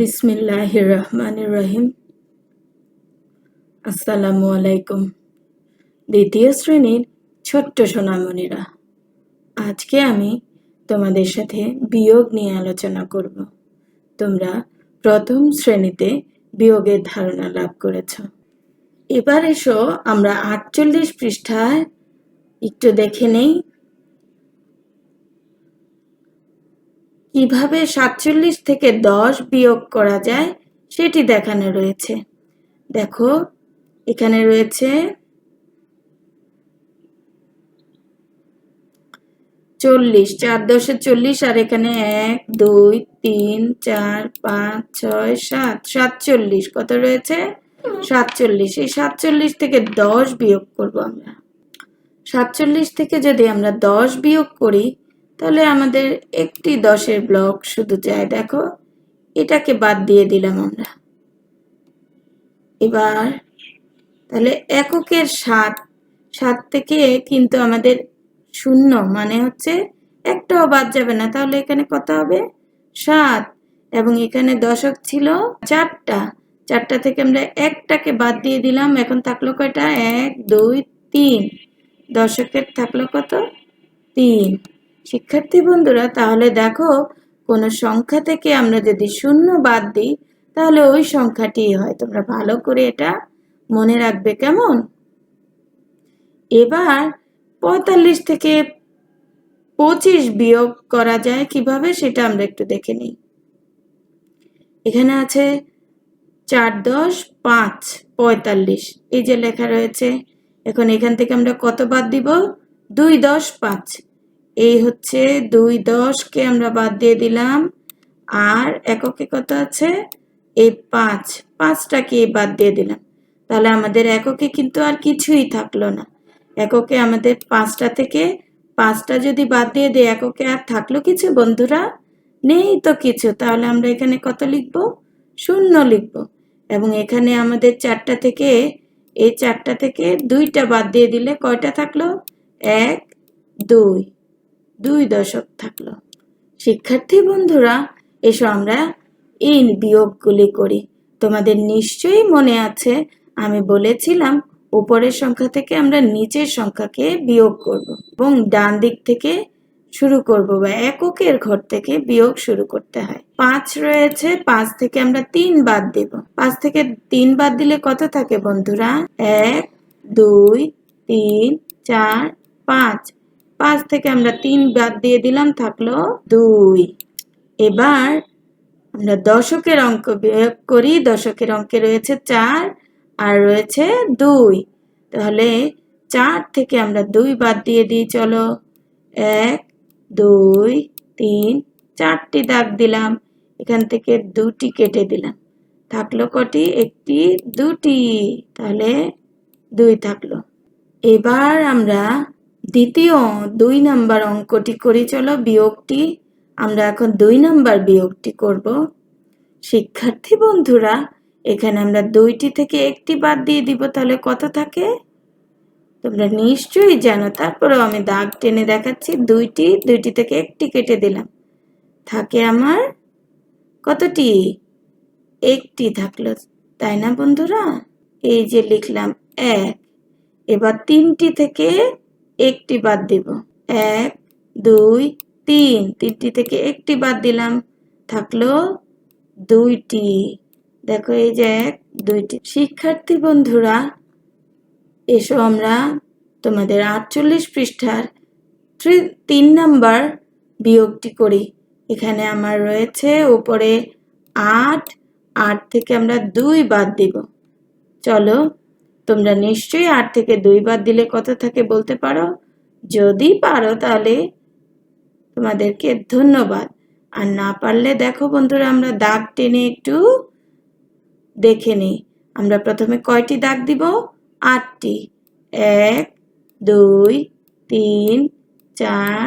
বিসমিল্লাহ রহমান রহিম আসসালামু আলাইকুম। দ্বিতীয় শ্রেণির ছোট্ট সোনামণিরা, আজকে আমি তোমাদের সাথে বিয়োগ নিয়ে আলোচনা করব। তোমরা প্রথম শ্রেণীতে বিয়োগের ধারণা লাভ করেছ। এবার এসো আমরা আটচল্লিশ পৃষ্ঠায় একটু দেখে নেই কীভাবে সাতচল্লিশ থেকে দশ বিয়োগ করা যায় সেটি দেখানো রয়েছে। দেখো, এখানে রয়েছে চল্লিশ, চার দশে চল্লিশ আর এখানে এক, দুই, তিন, চার, পাঁচ, ছয়, সাত, সাতচল্লিশ। কত রয়েছে? সাতচল্লিশ। এই সাতচল্লিশ থেকে দশ বিয়োগ করব আমরা। সাতচল্লিশ থেকে যদি আমরা দশ বিয়োগ করি তাহলে আমাদের একটি দশের ব্লক শুধু যায় দেখো। এটাকে বাদ দিয়ে দিলাম আমরা। এবার, তাহলে এককের সাত সাত থেকে কিন্তু আমাদের শূন্য মানে হচ্ছে একটাও বাদ যাবে না। তাহলে এখানে কত হবে? সাত। এবং এখানে দশক ছিল চারটা। চারটা থেকে আমরা একটাকে বাদ দিয়ে দিলাম। এখন থাকল কয়টা? এক, দুই, তিন। দশকের থাকল কত? তিন। শিক্ষার্থী বন্ধুরা, তাহলে দেখো, কোনো সংখ্যা থেকে আমরা যদি শূন্য বাদ দিই, তাহলে ওই সংখ্যাটি হয়। তোমরা ভালো করে এটা মনে রাখবে কেমন? এবার পঁয়তাল্লিশ থেকে পঁচিশ বিয়োগ করা যায় কীভাবে, সেটা আমরা একটু দেখে নিই। এখানে আছে চার দশ পাঁচ পঁয়তাল্লিশ। এই যে লেখা রয়েছে, এখন এখান থেকে আমরা কত বাদ দিব? দুই দশ পাঁচ। এই হচ্ছে দুই দশকে আমরা বাদ দিয়ে দিলাম। আর এককে কত আছে? এই পাঁচ। পাঁচটাকে বাদ দিয়ে দিলাম। তাহলে আমাদের এককে কিন্তু আর কিছুই থাকল না। এককে আমাদের পাঁচটা থেকে পাঁচটা যদি বাদ দিয়ে দিই, এককে আর থাকল কিছু বন্ধুরা? নেই তো কিছু। তাহলে আমরা এখানে কত লিখব? শূন্য লিখব। এবং এখানে আমাদের চারটা থেকে, এই চারটা থেকে দুইটা বাদ দিয়ে দিলে কয়টা থাকল? এক, দুই। দুই দশক থাকল। শিক্ষার্থী বন্ধুরা, এসো আমরা এই বিয়োগগুলি করি। তোমাদের নিশ্চয়ই মনে আছে, আমি বলেছিলাম উপরের সংখ্যা থেকে আমরা নিচের সংখ্যাকে বিয়োগ করব এবং ডান দিক থেকে শুরু করব বা এককের ঘর থেকে বিয়োগ শুরু করতে হয়। পাঁচ রয়েছে, পাঁচ থেকে আমরা তিন বাদ দেব। পাঁচ থেকে তিন বাদ দিলে কত থাকে বন্ধুরা? এক, দুই, তিন, চার, পাঁচ। পাঁচ থেকে আমরা তিন বাদ দিয়ে দিলাম, থাকল দুই। এবার আমরা দশকের অঙ্ক বিয়োগ করি, দশকের অঙ্কে রয়েছে চার আর রয়েছে দুই। তাহলে চার থেকে আমরা দুই বাদ দিয়ে দিই, চলো। এক, দুই, তিন, চারটি দাগ দিলাম, এখান থেকে দুটি কেটে দিলাম। থাকল কটি? একটি, দুটি। তাহলে দুই থাকল। এবার আমরা দ্বিতীয় দুই নাম্বার অঙ্কটি করি, চলো বিয়োগটি, আমরা এখন দুই নাম্বার বিয়োগটি করব। শিক্ষার্থী বন্ধুরা, এখানে আমরা দুইটি থেকে একটি বাদ দিয়ে দিব, তাহলে কত থাকে? তোমরা নিশ্চয়ই জানো, তারপরেও আমি দাগ টেনে দেখাচ্ছি, দুইটি দুইটি থেকে একটি কেটে দিলাম। থাকে আমার কতটি? একটি থাকল, তাই না বন্ধুরা? এই যে লিখলাম এক, এবার তিনটি থেকে একটি বাদ দিব। এক, দুই, তিন। তিনটি থেকে একটি বাদ দিলাম। থাকল দুইটি। দেখো এই যে এক, দুইটি। শিক্ষার্থী বন্ধুরা, এসো আমরা তোমাদের আটচল্লিশ পৃষ্ঠার তিন নাম্বার বিয়োগটি করি। এখানে আমার রয়েছে উপরে আট আট থেকে আমরা দুই বাদ দিব। চলো তোমরা নিশ্চয়ই আট থেকে দুই বাদ দিলে কত থাকে বলতে পারো। যদি পারো তাহলে তোমাদেরকে ধন্যবাদ। আর না পারলে দেখো বন্ধুরা, আমরা দাগ টেনে একটু দেখে নিই। আমরা প্রথমে কয়টি দাগ দিব? আটটি। এক, দুই, তিন, চার,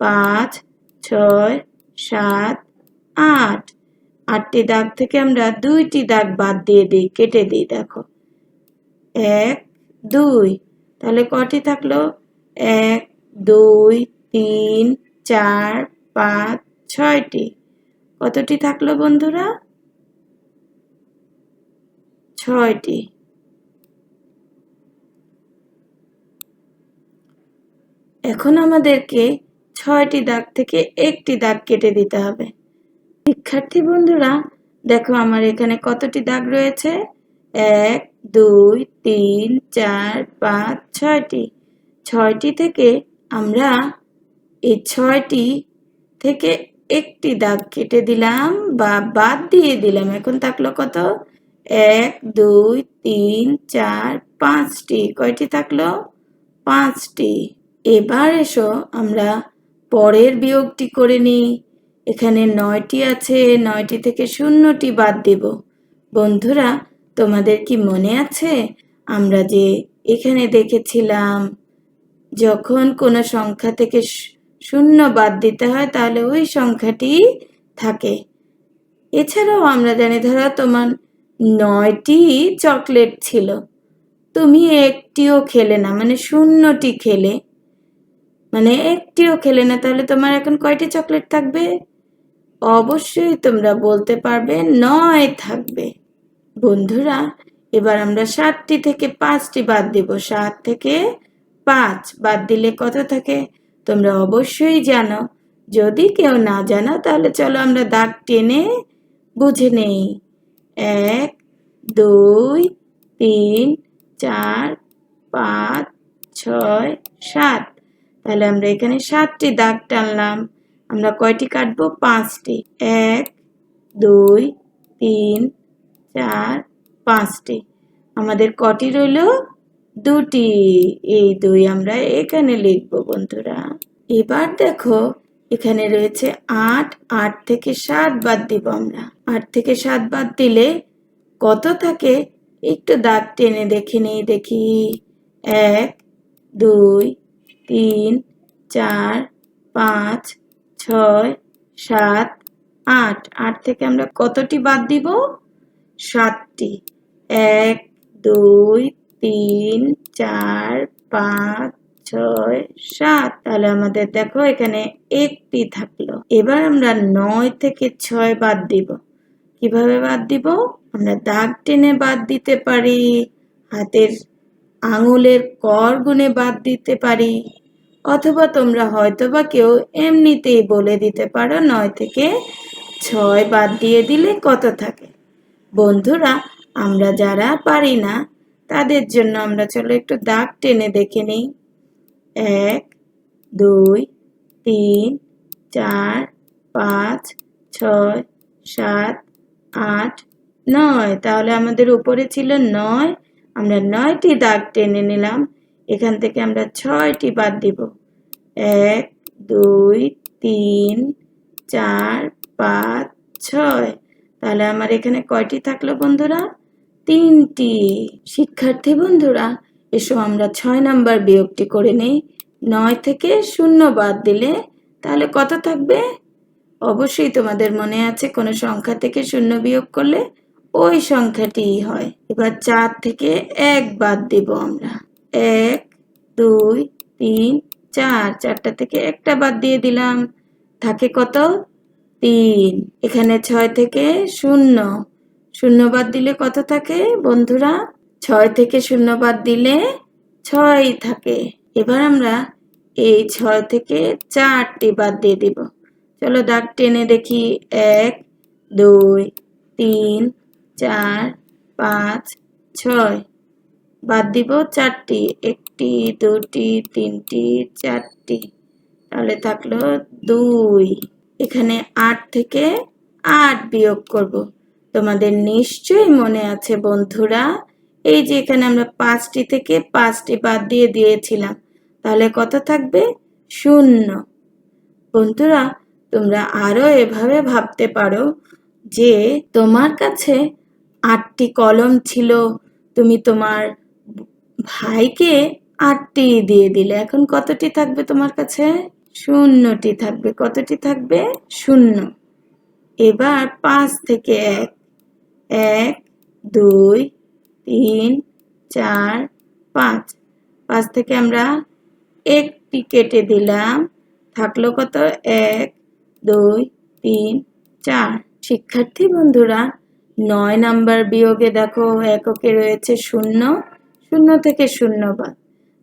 পাঁচ, ছয়, সাত, আট। আটটি দাগ থেকে আমরা দুইটি দাগ বাদ দিয়ে দিই, কেটে দিই, দেখো। এক, দুই। তাহলে কটি থাকল? এক, দুই, তিন, চার, পাঁচ, ছয়টি। কতটি থাকল বন্ধুরা? ছয়টি। এখন আমাদেরকে ছয়টি দাগ থেকে একটি দাগ কেটে দিতে হবে। শিক্ষার্থী বন্ধুরা, দেখো আমার এখানে কতটি দাগ রয়েছে? এক, দুই, তিন, চার, পাঁচ, ছয়টি। ছয়টি থেকে আমরা এই ছয়টি থেকে একটি দাগ কেটে দিলাম বা বাদ দিয়ে দিলাম। এখন থাকল কত? এক, দুই, তিন, চার, পাঁচটি। কয়টি থাকল? পাঁচটি। এবার এসো আমরা পরের বিয়োগটি করে নিই। এখানে নয়টি আছে, নয়টি থেকে শূন্যটি বাদ দেব। বন্ধুরা তোমাদের কি মনে আছে? আমরা যে এখানে দেখেছিলাম, যখন কোনো সংখ্যা থেকে শূন্য বাদ দিতে হয়, তাহলে ওই সংখ্যাটি থাকে। এছাড়াও আমরা জানি, ধরো তোমার নয়টি চকলেট ছিল। তুমি একটিও খেলে না মানে শূন্যটি খেলে। মানে একটিও খেলে না, তাহলে তোমার এখন কয়টি চকলেট থাকবে? অবশ্যই তোমরা বলতে পারবে, নয় থাকবে। বন্ধুরা, এবার আমরা সাতটি থেকে পাঁচটি বাদ দিব। সাত থেকে পাঁচ বাদ দিলে কত থাকে? তোমরা অবশ্যই জানো। যদি কেউ না জানো, তাহলে চলো আমরা দাগ টেনে বুঝে নেই। এক, দুই, তিন, চার, পাঁচ, ছয়, সাত। তাহলে আমরা এখানে সাতটি দাগ টানলাম। আমরা কয়টি কাটবো? পাঁচটি। এক, দুই, তিন চার, পাঁচটি। আমাদের কটি রইল? দুটি। এই দুই আমরা এখানে লিখব, বন্ধুরা। এবার দেখো, এখানে রয়েছে আট আট থেকে সাত বাদ দিব আমরা। আট থেকে সাত বাদ দিলে কত থাকে? একটু দাগ টেনে দেখে নেই, দেখি। এক, দুই, তিন, চার, পাঁচ, ছয়, সাত, আট। আট থেকে আমরা কতটি বাদ দিব? সাতটি। এক, দুই, তিন, চার, পাঁচ, ছয়, সাত। তাহলে আমাদের দেখো এখানে একটি থাকল। এবার আমরা নয় থেকে ছয় বাদ দিব। কীভাবে বাদ দিব? আমরা দাগ টেনে বাদ দিতে পারি, হাতের আঙুলের কর গুনে বাদ দিতে পারি, অথবা তোমরা হয়তোবা কেউ এমনিতেই বলে দিতে পারো নয় থেকে ছয় বাদ দিয়ে দিলে কত থাকে? বন্ধুরা, আমরা যারা পারি না, তাদের জন্য আমরা চলো একটু দাগ টেনে দেখে নিই। এক, দুই, তিন, চার, পাঁচ, ছয়, সাত, আট, নয়। তাহলে আমাদের উপরে ছিল নয়। আমরা নয়টি দাগ টেনে নিলাম। এখান থেকে আমরা ছয়টি বাদ দিব। এক, দুই, তিন, চার, পাঁচ, ছয়। তাহলে আমার এখানে কয়টি থাকল বন্ধুরা? তিনটি। শিক্ষার্থী বন্ধুরা, এসো আমরা ছয় নাম্বার বিয়োগটি করে নেই। নয় থেকে শূন্য বাদ দিলে তাহলে কত থাকবে? অবশ্যই তোমাদের মনে আছে কোনো সংখ্যা থেকে শূন্য বিয়োগ করলে ওই সংখ্যাটিই হয়। এবার চার থেকে এক বাদ দিব আমরা। এক, দুই, তিন, চার। চারটা থেকে একটা বাদ দিয়ে দিলাম। থাকে কত? তিন। এখানে ছয় থেকে শূন্য। শূন্য বাদ দিলে কত থাকে বন্ধুরা? ছয় থেকে শূন্য বাদ দিলে ছয় থাকে। এবার আমরা এই ছয় থেকে চারটি বাদ দিয়ে দিব। চলো দাগ টেনে দেখি। এক, দুই, তিন, চার, পাঁচ, ছয়। বাদ দিব চারটি। একটি, দুটি, তিনটি, চারটি। তাহলে থাকল দুই। এখানে আট থেকে আট বিয়োগ করব। তোমাদের নিশ্চয়ই মনে আছে বন্ধুরা, এই যে এখানে আমরা পাঁচটি থেকে পাঁচটি বাদ দিয়ে দিয়েছিলাম, তাহলে কত থাকবে? শূন্য। বন্ধুরা, তোমরা আরও এভাবে ভাবতে পারো যে তোমার কাছে আটটি কলম ছিল, তুমি তোমার ভাইকে আটটি দিয়ে দিলে। এখন কতটি থাকবে তোমার কাছে? শূন্যটি থাকবে। কতটি থাকবে? শূন্য। এবার পাঁচ থেকে এক। এক, দুই, তিন, চার, পাঁচ। পাঁচ থেকে আমরা একটি কেটে দিলাম। থাকল কত? এক, দুই, তিন, চার। শিক্ষার্থী বন্ধুরা, নয় নাম্বার বিয়োগে দেখো এককে রয়েছে শূন্য। শূন্য থেকে শূন্য বাদ।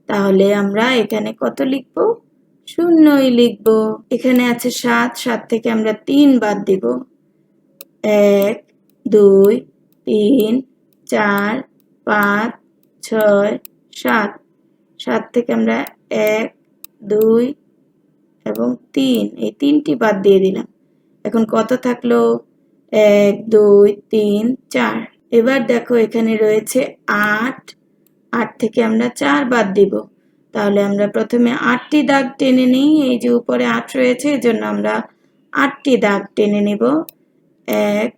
তাহলে আমরা এখানে কত লিখব? শূন্যই লিখব। এখানে আছে সাত সাত থেকে আমরা তিন বাদ দিব। এক, দুই, তিন, চার, পাঁচ, ছয়, সাত। সাত থেকে আমরা এক, দুই এবং তিন। এই তিনটি বাদ দিয়ে দিলাম। এখন কত থাকল? এক, দুই, তিন, চার। এবার দেখো এখানে রয়েছে আট। আট থেকে আমরা চার বাদ দিব। তাহলে আমরা প্রথমে আটটি দাগ টেনে নিই। এই যে উপরে আট রয়েছে, এজন্য আমরা আটটি দাগ টেনে নেব। এক,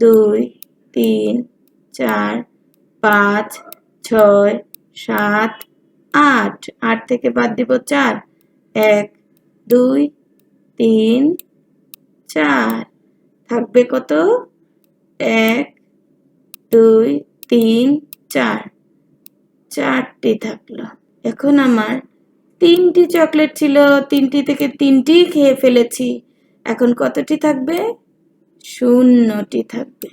দুই, তিন, চার, পাঁচ, ছয়, সাত, আট। আট থেকে বাদ দিব চার। এক, দুই, তিন, চার। থাকবে কত? এক, দুই, তিন, চার। চারটি থাকল। এখন আমার তিনটি চকলেট ছিল, তিনটি থেকে তিনটি খেয়ে ফেলেছি। এখন কতটি থাকবে? শূন্যটি থাকবে।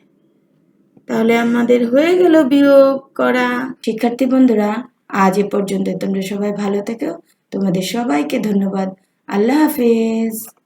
তাহলে আমাদের হয়ে গেল বিয়োগ করা। শিক্ষার্থী বন্ধুরা, আজ এ পর্যন্ত তোমরা সবাই ভালো থেকো। তোমাদের সবাইকে ধন্যবাদ। আল্লাহ হাফেজ।